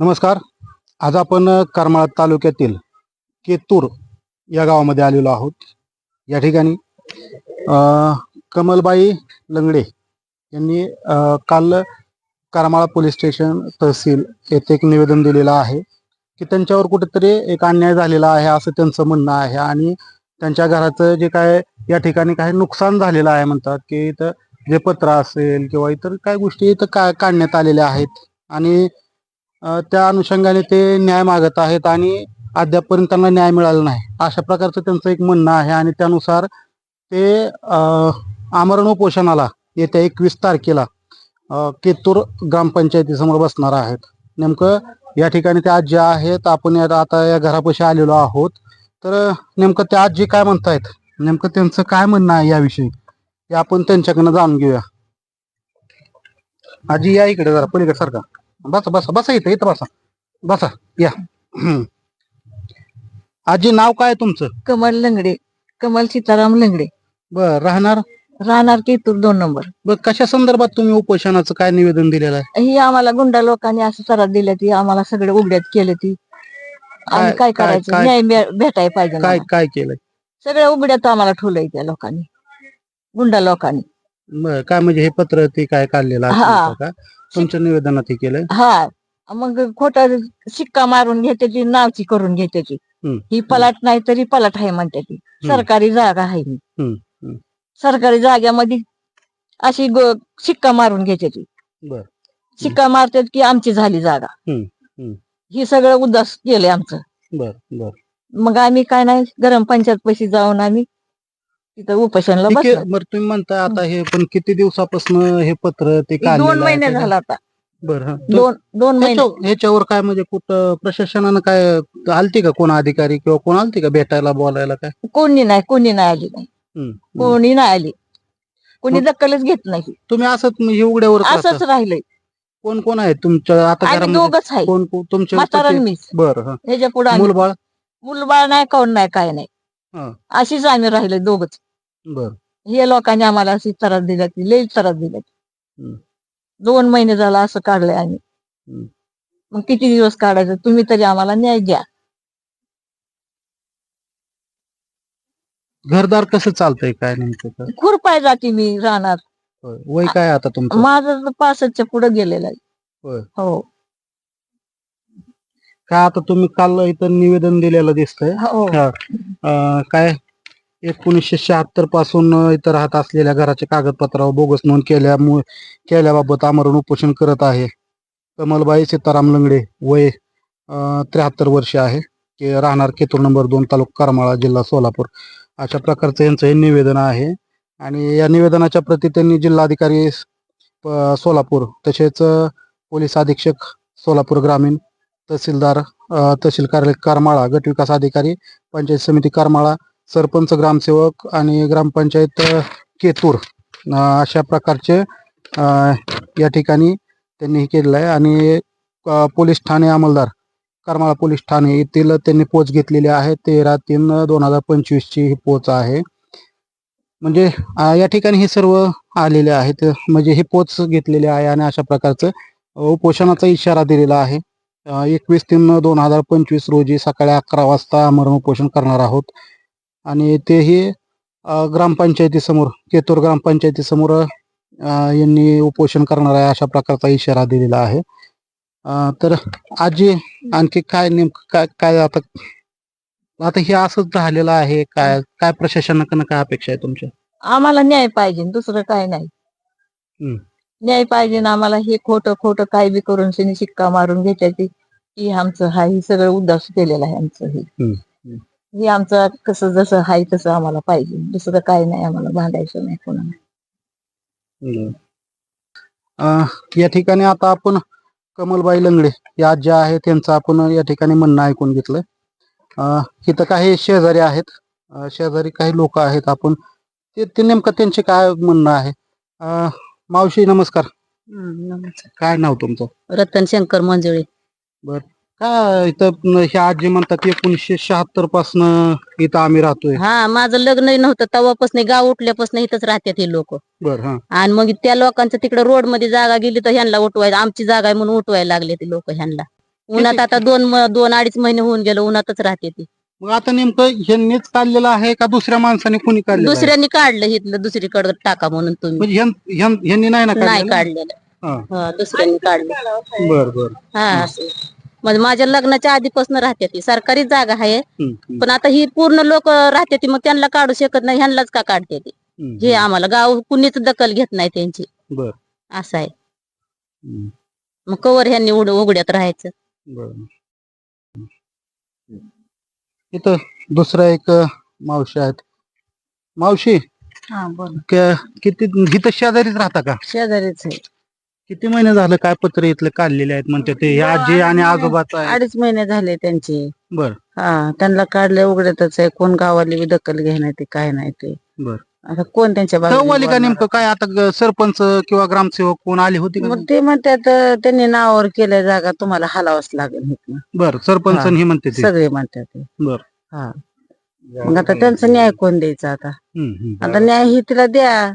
नमस्कार. आज आपण करमाळा तालुक्यातील केतूर या गावामध्ये आलेलो आहोत. या ठिकाणी कमलबाई लंगडे यांनी काल करमाळा पोलीस स्टेशन तहसील येथे एक निवेदन दिलेलं आहे की त्यांच्यावर कुठेतरी एक अन्याय झालेला आहे असं त्यांचं म्हणणं आहे आणि त्यांच्या घराचं जे काय या ठिकाणी काही नुकसान झालेलं आहे म्हणतात की इथं जे पत्र असेल किंवा इतर काय गोष्टी इथं का काढण्यात आलेल्या आहेत आणि त्या अनुषंगाने ते न्याय मागत आहेत आणि अद्यापपर्यंत त्यांना न्याय मिळाला नाही. अशा प्रकारचं त्यांचं एक म्हणणं आहे आणि त्यानुसार ते आमरण उपोषणाला येत्या एकवीस तारखेला केतूर ग्रामपंचायतीसमोर बसणार आहेत. नेमकं या ठिकाणी त्या आजी आहेत आपण आता या घरापाशी आलेलो आहोत. तर नेमकं त्या आजी काय म्हणतायत? नेमकं त्यांचं काय म्हणणं आहे याविषयी? हे आपण त्यांच्याकडनं जाणून घेऊया. आजी या इकडे जरा पलीकडे सारखा. बसा बसा बसा इथं इथं बसा. बसा या. हम्म. आजी नाव काय तुमचं? कमल लंगडे कमल सीताराम लंगडे. बर राहणार? राहणार केतूर दोन नंबर. बर कशा संदर्भात तुम्ही उपोषणाचं काय निवेदन दिलेलं आहे? ही आम्हाला गुंडा लोकांनी असं सरात दिल्या ती आम्हाला सगळे उघड्यात केले ती. आम्ही काय- काय काय- करायचं? काय- न्याय भेटायला पाहिजे काय. काय केलंय? सगळ्या उघड्यात आम्हाला ठेवलंय त्या लोकांनी. गुंडा लोकांनी. बर काय म्हणजे हे पत्र ते काय काढलेलं हा. का? तुमच्या निवेदनात हे केलंय? हा. मग खोटा शिक्का मारून घेते ती नावची करून घेते ती. हम्म. ही पलाट नाही तरी पलाट आहे म्हणते ती. सरकारी जागा आहे हम्म. सरकारी जाग्यामध्ये अशी गो- शिक्का मारून घेते ती. बर. शिक्का मारतात की आमची झाली जागा. हम्म, हम्म. ही सगळं उदास केलंय आमचं. बर बर. मग आम्ही काय नाही गरम पंचायत पैसे जाऊन आम्ही तिथं उपोषणला ठीक आहे बसलो. बरं तुम्ही म्हणताय आता हे पण किती दिवसापासून हे पत्र ते हे दोन महिने झाला आता. बरं हा. दोन दोन महिने. ह्याच्या- ह्याच्यावर काय म्हणजे कुठं प्रशासनानं काय आलती का कोण अधिकारी किंवा कोण आलती का भेटायला बोलायला काय? कोणी नाही कोणी नाही आली नाही. कोणी नाही आली. कोणी मग- दखलच घेत नाही. तुम्ही असंच म्हणजे उघड्यावर असंच राहिलंय. कोण कोण आहे तुमच्या आता आम्ही घरामध्ये? दोघच आहे. कोण कोण म्हातारा मीच बर हा. ह्याच्या पुढे मुलबाळ? मुलबाळ नाही कोण नाही काय नाही. हा. अशीच आम्ही राहिलोय दोघच. बर. हे लोकांनी आम्हाला अशी त्रास दिला ती लई त्रास दिला हम्म. दोन महिने झाला असं काढलंय आम्ही. मग किती दिवस काढायचं? तुम्ही तरी आम्हाला न्याय द्या. घरदार कसं चालतंय काय नेमकं? खुरपाय जाते मी राहणार. वय काय आता तुमचं? माझं तर पासष्टच्या पुढे गेलेलं आहे. होय. हो. काय आता तुम्ही काल इथं निवेदन दिलेलं दिसतंय? हो. अं, काय? एकोणीसशे शहात्तरपासून इथं राहत असलेल्या घराच्या कागदपत्रावर बोगस नोंद केल्यामुळे केल्याबाबत आमरण उपोषण करत आहे. कमलबाई सीताराम लंगडे वय त्र्याहत्तर वर्ष आहे. के राहणार केतूर नंबर दोन तालुका करमाळा जिल्हा सोलापूर. अशा प्रकारचं यांचं हे निवेदन आहे. आणि या निवेदनाच्या प्रती त्यांनी जिल्हाधिकारी प- सोलापूर तसेच पोलीस अधीक्षक सोलापूर ग्रामीण तहसीलदार तहसील कार्यालय करमाळा गट विकास अधिकारी पंचायत समिती करमाळा सरपंच ग्रामसेवक आणि ग्रामपंचायत केतूर अशा प्रकारचे या ठिकाणी त्यांनी हे केलेलं आहे. आणि पोलीस ठाणे अंमलदार करमाळा पोलीस ठाणे येथील त्यांनी पोच घेतलेली आहे. तेरा तीन दोन हजार पंचवीसची ही पोच आहे. म्हणजे या ठिकाणी हे सर्व आलेले आहेत. म्हणजे हे पोच घेतलेले आहे आणि अशा प्रकारचं उपोषणाचा इशारा दिलेला आहे. एकवीस तीन दोन हजार पंचवीस रोजी सकाळी अकरा वाजता आमरण उपोषण करणार आहोत. आणि तेही अ, ग्रामपंचायतीसमोर केतूर ग्रामपंचायतीसमोर अ, यांनी उपोषण करणार आहे अशा प्रकारचा इशारा दिलेला आहे अ, तर आजी आणखी काय नेमकं काय काय आता आता हे असंच झालेलं आहे काय काय प्रशासनाकडनं काय अपेक्षा आहे तुमच्या आम्हाला न्याय पाहिजे दुसरं काय नाही हम्म. न्याय पाहिजे ना आम्हाला हे खोटं खोटं काय बी करून शनी शिक्का मारून घेत्याची की आमचं हाय हे सगळं उद्दास केलेलं आहे आमचं हे हम्म. हे आमचं कसं जसं हाय तसं आम्हाला पाहिजे. दुसरं काय नाही आम्हाला भांडायचं नाही कोणाला. अ, या ठिकाणी आता आपण कमलबाई लंगडे या ज्या आहेत त्यांचं आपण या ठिकाणी म्हणणं ऐकून घेतलंय. अ, इथं काही शेजारी आहेत. अ, शेजारी काही लोक आहेत आपण. ते ते नेमकं त्यांचे काय म्हणणं आहे? अ, मावशी नमस्कार. काय नाव तुमचं? रतन शंकर मंजुळे. काय इथं हे आजी म्हणतात एकोणीसशे शहात्तर पासन इथं आम्ही राहतोय. हा माझं लग्न नव्हतं तेव्हापासून गाव उठल्यापासून इथंच राहतात हे लोक. बर हा. आणि मग त्या लोकांचं तिकडे रोडमध्ये जागा गेली तर ह्यांना उठवायला आमची जागा आहे म्हणून उठवायला लागले ते लोक ह्यांना. उन्हात आता दोन म- दोन अडीच महिने होऊन गेलो उन्हातच राहते ती. मग आता नेमकं ह्यांनीच काढलेलं आहे का दुसऱ्या माणसाने कोणी काढलेलं आहे? दुसऱ्यांनी काढलं इथलं दुसरीकडे टाका म्हणून तुम्ही. म्हणजे ह्यां- ह्यां- ह्यांनी नाही ना नाही काढलेलं? काढलेलं. हा. हा, दुसऱ्यांनी काढलं. बर बर. हा असं. म्हणजे माझ्या लग्नाच्या आधीपासून राहते ती. सरकारी जागा आहे. पण आता ही पूर्ण लोक राहते ती मग त्यांना काढू शकत नाही ह्यांनाच का काढते ती? हे आम्हाला गाव कुणीच दखल घेत नाही त्यांची. बर. असं आहे. मग कवर ह्यांनी उड- उघड्यात राहायचं. इथं दुसरा एक मावशी आहेत. मावशी हा किती इथं शेजारीच राहता का? शेजारीच आहे. किती महिने झालं काय पत्र इथले काढलेले आहेत म्हणते ते? हे आजी आणि आजोबाचा आहे. अडीच महिने झाले त्यांचे. बर. हा त्यांना काढले उघड्यातच आहे. कोण गावाली दखल घेणार ते काय नाही ते. बर. आता कोण त्यांच्या बाजूने चौवाली का? नेमकं काय आता ग- सरपंच किंवा ग्रामसेवक कोण आले होते का मग ते म्हणतात अं, त्यांनी नावावर केल्या जागा तुम्हाला हलावच लागेल इथनं. बर सरपंच हा. हे म्हणते ते. सगळे म्हणतात ते. बर. हा. मग आता त्यांचा न्याय कोण द्यायचा आता? हम्म, हम्म. आता न्याय ही तिला द्या.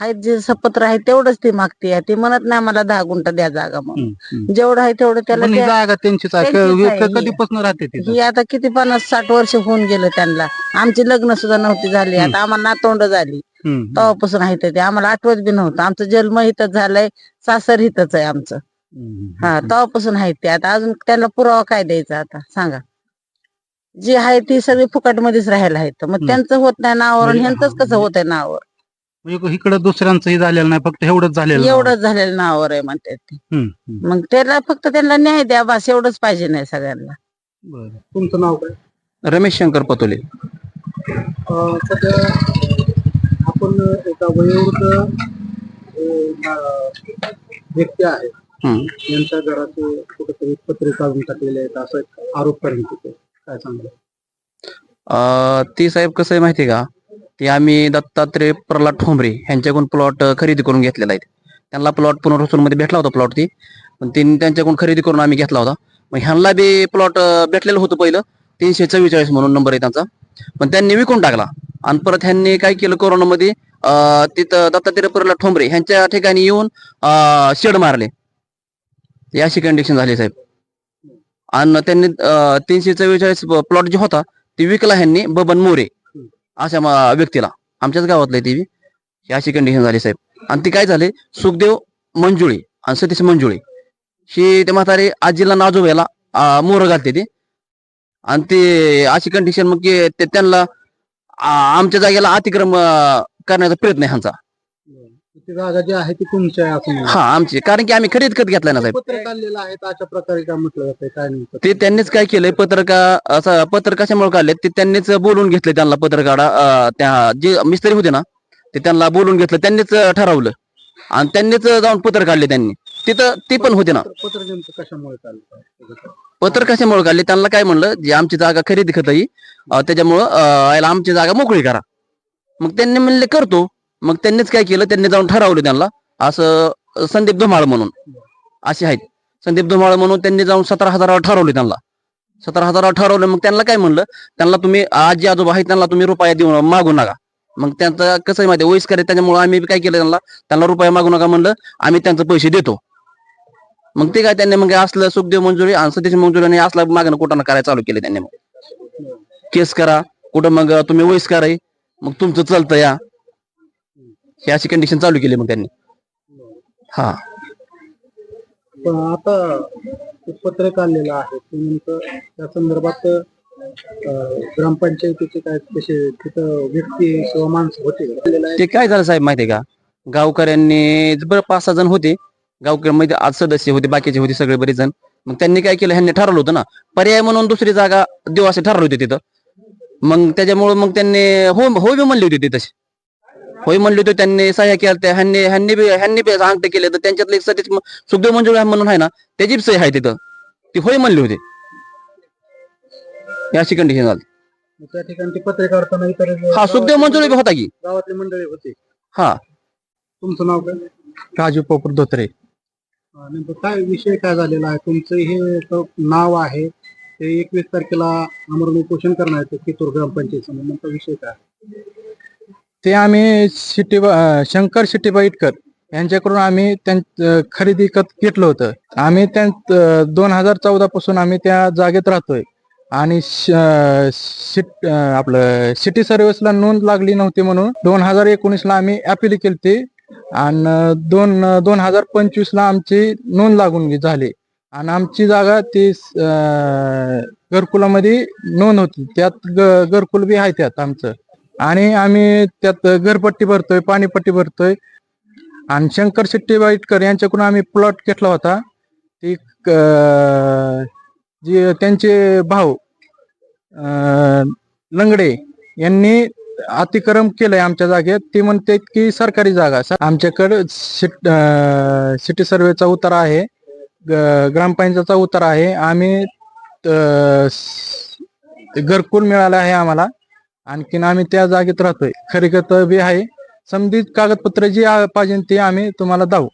हाय जे सपत्र आहे तेवढंच ती मागते ती म्हणत नाही मला दहा गुंठ द्या जागा म्हणून. हम्म. जेवढं आहे तेवढं त्याला पण ही द्या. जागा त्यांचीच आहे. त्यांचीच आहे. क- ही. कधीपासून राहते तिथं ही आता किती पन्नास साठ वर्ष होऊन गेलं त्यांना. आमची लग्न सुद्धा नव्हती झाली. आता आम्हाला नातोंड झाली. हम्म, तेव्हापासून आहे ते. आम्हाला आठवत बी नव्हतं. आमचं जन्म इथंच झालंय सासर इथंच आहे आमचं. हम्म. हा तेव्हापासून आहेत ते. आता अजून त्यांना पुरावा काय द्यायचा आता? सांगा. जी आहे ती सगळी फुकट मध्येच राहायला आहेत. मग. त्यांचं होत नाही नावावर आणि म्हणजे ह्यांचंच कसं होत आहे नावावर? म्हणजे इकडं दुसऱ्यांचंही झालेलं नाही फक्त एवढंच झालेलं. एवढंच झालेलं नावावर आहे म्हणतात ते हम्म, हम्म. मग त्याला फक्त त्यांना न्याय द्या बस एवढंच पाहिजे नाही सगळ्यांना बरं. तुमचं नाव काय रमेश शंकर पतोले अं, सध्या आपण एका वयोवृद्ध अं, व्यक्ती आहे हम्म. यांच्या घराचे कुठेतरी पत्रे काढून टाकलेले आहेत असं एक आरोप करण्यात येतो काय सांगतो अं, ती साहेब कसं आहे माहिती आहे का ते आम्ही दत्तात्रय प्रल्हाद ठोंबरे यांच्याकडून प्लॉट खरेदी करून घेतलेला आहे. त्यांना प्लॉट पुनर्वसूनमध्ये भेटला होता प्लॉट ती. पण त्यांनी त्यांच्याकडून खरेदी करून आम्ही घेतला होता. मग ह्यांना बी प्लॉट भेटलेलं होतं पहिलं. तीनशे चव्वेचाळीस म्हणून नंबर आहे त्यांचा. पण त्यांनी विकून टाकला. आणि परत ह्यांनी काय केलं कोरोनामध्ये तिथं दत्तात्रय प्रल्हाद ठोंबरे ह्यांच्या ठिकाणी येऊन शेड मारले. अशी कंडिशन झाली साहेब. आणि त्यांनी तीनशे चव्वेचाळीस प्लॉट जे होता ती विकला ह्यांनी बबन मोरे. अशा व्यक्तीला आमच्याच गावातलं आहे ती ही अशी कंडिशन झाली साहेब. आणि ती काय झाले? सुखदेव मंजुळे आणि सतीश मंजुळे. ही ते म्हातारे आजीला नाजोब्याला मोर घालते ते. आणि ते अशी कंडिशन मग की ते त्यांना आमच्या जागेला अतिक्रम करण्याचा प्रयत्न आहे ह्यांचा. ती जागा जी आहे ती तुमची आहे असं म्हणा. हा आमची. कारण की आम्ही खरेदी करत घेतलाय ना साहेब. पत्र काढलेलं आहे तर अशा प्रकारे काय म्हटलं जातंय काय ते त्यांनीच काय केलंय पत्रका असं पत्र कशामुळे काढले ते त्यांनीच बोलून घेतले त्यांना पत्रकारा अं, त्या जे मिस्त्री होते ना ते त्यांना बोलून घेतलं त्यांनीच अं, ठरवलं. आणि त्यांनीच जाऊन पत्र काढले त्यांनी. तिथं ते पण होते ना. पत्र- पत्र नेमकं कशामुळे काढलं? पत्र कशामुळे काढले? त्यांना काय म्हणलं जे आमची जागा खरेदी खत त्याच्यामुळं अं, याला आमची जागा मोकळी करा. मग त्यांनी म्हणले करतो. मग त्यांनीच काय केलं? त्यांनी जाऊन ठरवलं त्यांना. असं संदीप धुमाळ म्हणून. असे आहेत. संदीप धुमाळ म्हणून त्यांनी जाऊन सतरा हजारावर ठरवले त्यांना. सतरा हजारावर ठरवलं. मग त्यांना काय म्हणलं? त्यांना तुम्ही आजी आजोबा आहेत त्यांना तुम्ही रुपया देऊ मागू नका. मग त्यांचं कसं आहे माहिती आहे, वयस्कर आहे त्याच्यामुळे आम्ही काय केलं त्यांना? त्यांना रुपया मागू नका म्हणलं. आम्ही त्यांचे पैसे देतो. मग ते काय त्यांनी मग असलं सुखदेव मंजुरी आणि सतीश मंजुरी असलं मागणं कुठं करायला चालू केलं त्यांनी मग? केस करा. कुठं मग तुम्ही वयस्कर आहे मग तुमचं चालतं या. ही अशी कंडिशन चालू केली मग त्यांनी. हा. पण आता ते पत्र काढलेलं आहे ते नेमकं त्या संदर्भात अं, ग्रामपंचायतीचे काय तसे तिथं व्यक्ती किंवा माणसं होते? आहे. ते काय झालं साहेब माहितीये का? गावकऱ्यांनी बरं पाच सहा जण होते. गावकऱ्यांमध्ये आज सदस्य होते बाकीचे होते सगळे बरेच जण मग त्यांनी काय केलं? ह्यांनी ठरवलं होतं ना. पर्याय म्हणून दुसरी जागा देऊ असे ठरवले होते तिथं. मग त्याच्यामुळे मग त्यांनी हो हो बी म्हणले होते ते तसे. होय म्हणले होते त्यांनी सह्या केल्या त्या ह्यांनी ह्यांनी बी ह्यांनी बी अंगठे केले तर त्यांच्यातले एक सतीश म- सुखदेव मंजुळ म्हणून आहे ना त्याची बी सही आहे तिथं. ती होय म्हणले होते. अशी कंडिशन झाली. त्या ठिकाणी ते पत्र काढताना इतर हा सुखदेव मंजुळे बी होता की. गावातले मंडळी होते. हा. तुमचं नाव काय? राजू पोपूर धोत्रे. अं, नेमकं काय विषय काय झालेला आहे? तुमचं हे एक नाव आहे ते एकवीस तारखेला आमरण उपोषण करणार आहे कितूर ग्रामपंचायत विषय काय? ते आम्ही शिटी शंकर शिट्टीबा इटकर यांच्याकडून आम्ही त्यां खरेदी घेतलं होतं. आम्ही त्या दोन हजार चौदा पासून आम्ही त्या जागेत राहतोय. आणि श- सिट आपलं सिटी सर्व्हिसला नोंद लागली नव्हती म्हणून दोन हजार एकोणीसला आम्ही अपील केली आणि दोन दोन हजार पंचवीसला आमची नोंद लागून झाली. आणि आमची जागा ती घरकुलामध्ये नोंद होती. त्यात ग- घरकुल बी आहे त्यात आमचं. आणि आम्ही त्यात घरपट्टी भरतोय पाणीपट्टी भरतोय. आणि शंकर शेट्टी वाईटकर यांच्याकडून आम्ही प्लॉट घेतला होता. ती क- जी त्यांचे भाऊ लंगडे यांनी अतिक्रम केलंय आमच्या जागेत. ती म्हणते की सरकारी जागा. सर आमच्याकडे सिट सिटी सर्वेचा उतारा आहे. ग- ग्रामपंचायतचा उतारा आहे. आम्ही त- घरकुल मिळालं आहे आम्हाला. आणखीन आम्ही त्या जागेत राहतोय. खरी बी आहे. समधी कागदपत्र जी आ- पाहिजे ती आम्ही तुम्हाला दाऊ